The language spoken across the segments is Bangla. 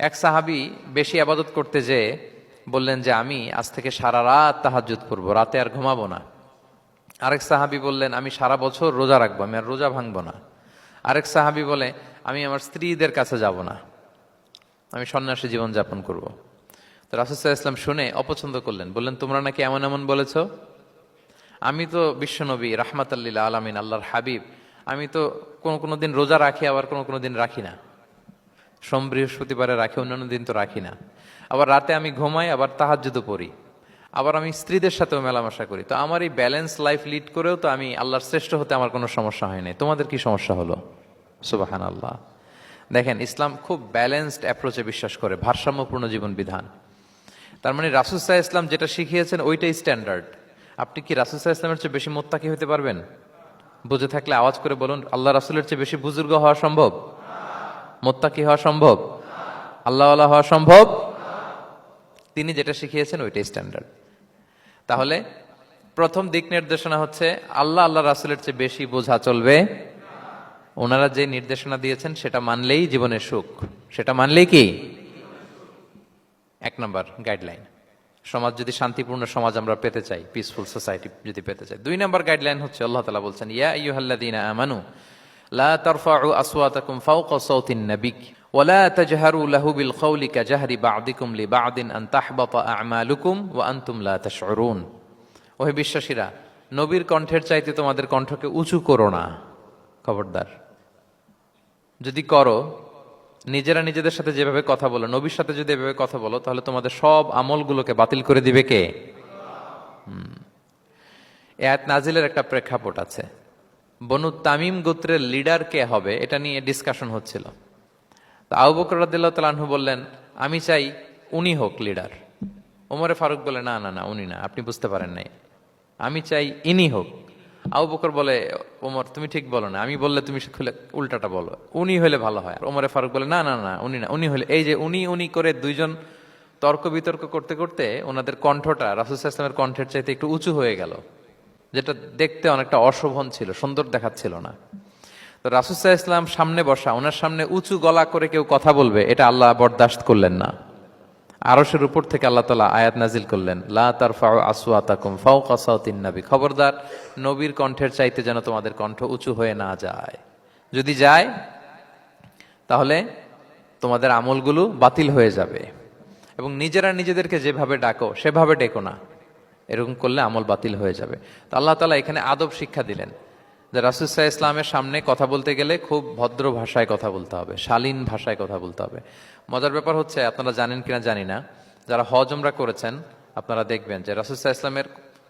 এক সাহাবি বেশি আবাদত করতে যেয়ে বললেন যে, আমি আজ থেকে সারা রাত তাহাজ্জুদ করব রাতে আর ঘুমাবো না। আরেক সাহাবি বললেন, আমি সারা বছর রোজা রাখব, আমি আর রোজা ভাঙবো না। আরেক সাহাবি বলে, আমি আমার স্ত্রীদের কাছে যাব না, আমি সন্ন্যাসী জীবন যাপন করব। তো রাসুসাহ ইসলাম শুনে অপছন্দ করলেন, বললেন, তোমরা নাকি এমন এমন বলেছ? আমি তো বিশ্বনবী রাহমাতাল্লিল আলামিন, আল্লাহর হাবিব, আমি তো কোনো কোনো দিন রোজা রাখি, আবার কোনো কোনো দিন রাখি না। সোম বৃহস্পতিবারে রাখি, অন্যান্য দিন তো রাখি না। আবার রাতে আমি ঘুমাই, আবার তাহাজ্জুদও পড়ি। আবার আমি স্ত্রীদের সাথেও মেলামেশা করি। তো আমার এই ব্যালেন্স লাইফ লিড করেও তো আমি আল্লাহর শ্রেষ্ঠ হতে আমার কোনো সমস্যা হয় নাই। তোমাদের কি সমস্যা হলো? সুবাহান আল্লাহ দেখেন, ইসলাম খুব ব্যালেন্সড অ্যাপ্রোচে বিশ্বাস করে, ভারসাম্যপূর্ণ জীবন বিধান। তার মানে রাসুসাহ ইসলাম যেটা শিখিয়েছেন, ওইটাই স্ট্যান্ডার্ড আপনি কি রাসুসাহ ইসলামের চেয়ে বেশি মোত্তাকি হতে পারবেন? বুঝে থাকলে আওয়াজ করে বলুন, আল্লাহ রাসুলের চেয়ে বেশি বুজুর্গ হওয়া সম্ভব? মোত্তাকি হওয়া সম্ভব? আল্লাহ হওয়া সম্ভব? তিনি যেটা শিখিয়েছেন ওইটাই স্ট্যান্ডার্ড তাহলে প্রথম দিক নির্দেশনা হচ্ছে আল্লাহ আল্লাহ রাসুলের চেয়ে বেশি বোঝা চলবে। ওনারা যে নির্দেশনা দিয়েছেন সেটা মানলেই জীবনের সুখ। সেটা মানলেই কি? এক নম্বর গাইডলাইন সমাজ যদি শান্তিপূর্ণ সমাজ আমরা পেতে চাই পিসফুল সোসাইটি যদি পেতে চাই। দুই নম্বর গাইডলাইন হচ্ছে আল্লাহ তালা বলছেন, ইয়া ইয়ুহাল্লাদিনা আমানু লা তারফাউ আসওয়াতাকুম ফাওকা সাউতিন নাবিক ওয়ালা তাজহারু লাহু বিল কওলি কাজাহরি বা'দিকুম লিবা'দিন আন তাহবাতা আমালুকুম ওয়া আনতুম লা তাশউরুন। ওহে বিশ্বাসীরা, নবীর কণ্ঠের চাইতে তোমাদের কণ্ঠকে উঁচু করো না, খবরদার। যদি করো, নিজেরা নিজেদের সাথে যেভাবে কথা বলো, নবীর সাথে যদি এভাবে কথা বলো, তাহলে তোমাদের সব আমলগুলোকে বাতিল করে দিবে কে? এত নাজিলের একটা প্রেক্ষাপট আছে। বনু তামিম গোত্রের লিডার কে হবে, এটা নিয়ে ডিসকাশন হচ্ছিল। তো আবু বকর রাদিল্লাহ তালাহু বললেন, আমি চাই উনি হোক লিডার ওমরে ফারুক বলে, না না না, উনি না, আপনি বুঝতে পারেন নাই। আমি চাই ইনি হোক। আবু বকর বলে, ওমর, তুমি ঠিক বলো না, আমি বললে তুমি খুলে, উল্টাটা বলো, উনি হলে ভালো হয়। ওমরে ফারুক বলে, না না না, উনি না, উনি হলে এই যে উনি উনি করে দুইজন তর্ক বিতর্ক করতে করতে, ওনাদের কণ্ঠটা রাসুল ইসলামের কণ্ঠের চাইতে একটু উঁচু হয়ে গেল। যেটা দেখতে অনেকটা অশোভন ছিল, সুন্দর দেখাচ্ছিল না। তো রাসুসাহ ইসলাম সামনে বসা, ওনার সামনে উঁচু গলা করে কেউ কথা বলবে, এটা আল্লাহ বরদাস্ত করলেন না। আরশের উপর থেকে আল্লাহ তালা আয়াত নাজিল করলেন, লা তার ফাও আসুয়াতাকুম ফাও খবরদার, নবীর কণ্ঠের চাইতে যেন তোমাদের কণ্ঠ উঁচু হয়ে না যায়। যদি যায়, তাহলে তোমাদের আমলগুলো বাতিল হয়ে যাবে। এবং নিজেরা নিজেদেরকে যেভাবে ডাকো, সেভাবে ডেকো না। এরকম করলে আমল বাতিল হয়ে যাবে। তো আল্লাহ তালা এখানে আদব শিক্ষা দিলেন যে রাসুসাহ ইসলামের সামনে কথা বলতে গেলে খুব ভদ্র ভাষায় কথা বলতে হবে, শালীন ভাষায় কথা বলতে হবে। মজার ব্যাপার হচ্ছে, আপনারা জানেন কিনা জানি না, যারা হজ আমরা করেছেন, আপনারা দেখবেন যে রাসুসাহ ইসলামের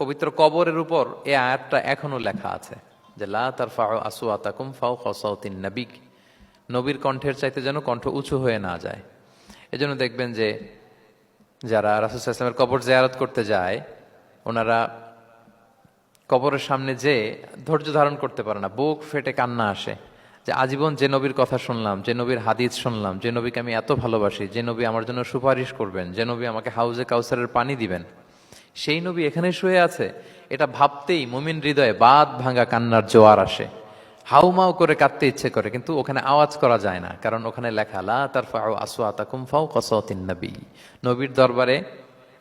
পবিত্র কবরের উপর এ আয়াতটা এখনও লেখা আছে যে, লা তার ফাও আসু আতাকুম ফাও কসাউতিন নাবিক নবীর কণ্ঠের চাইতে যেন কণ্ঠ উঁচু হয়ে না যায়। এজন্য দেখবেন যে, যারা রাসুসাহ ইসলামের কবর জেয়ারত করতে যায় ওনারা কবরের সামনে যে ধৈর্য ধারণ করতে পারে না, বুক ফেটে কান্না আসে, যে আজীবন যে নবীর কথা শুনলাম, যে নবীর হাদিস শুনলাম, যে নবীকে আমি এত ভালোবাসি, যে নবী আমার জন্য সুপারিশ করবেন, যে নবী আমাকে হাউজে কাউসারের পানি দিবেন, সেই নবী এখানে শুয়ে আছে। এটা ভাবতেই মুমিন হৃদয়ে বাদ ভাঙা কান্নার জোয়ার আসে। হাউমাউ করে কাঁদতে ইচ্ছে করে, কিন্তু ওখানে আওয়াজ করা যায় না, কারণ ওখানে লেখা, লা তার ফাউ আসুয়া তাকুম ফাউ কসতিন নবী। নবীর দরবারে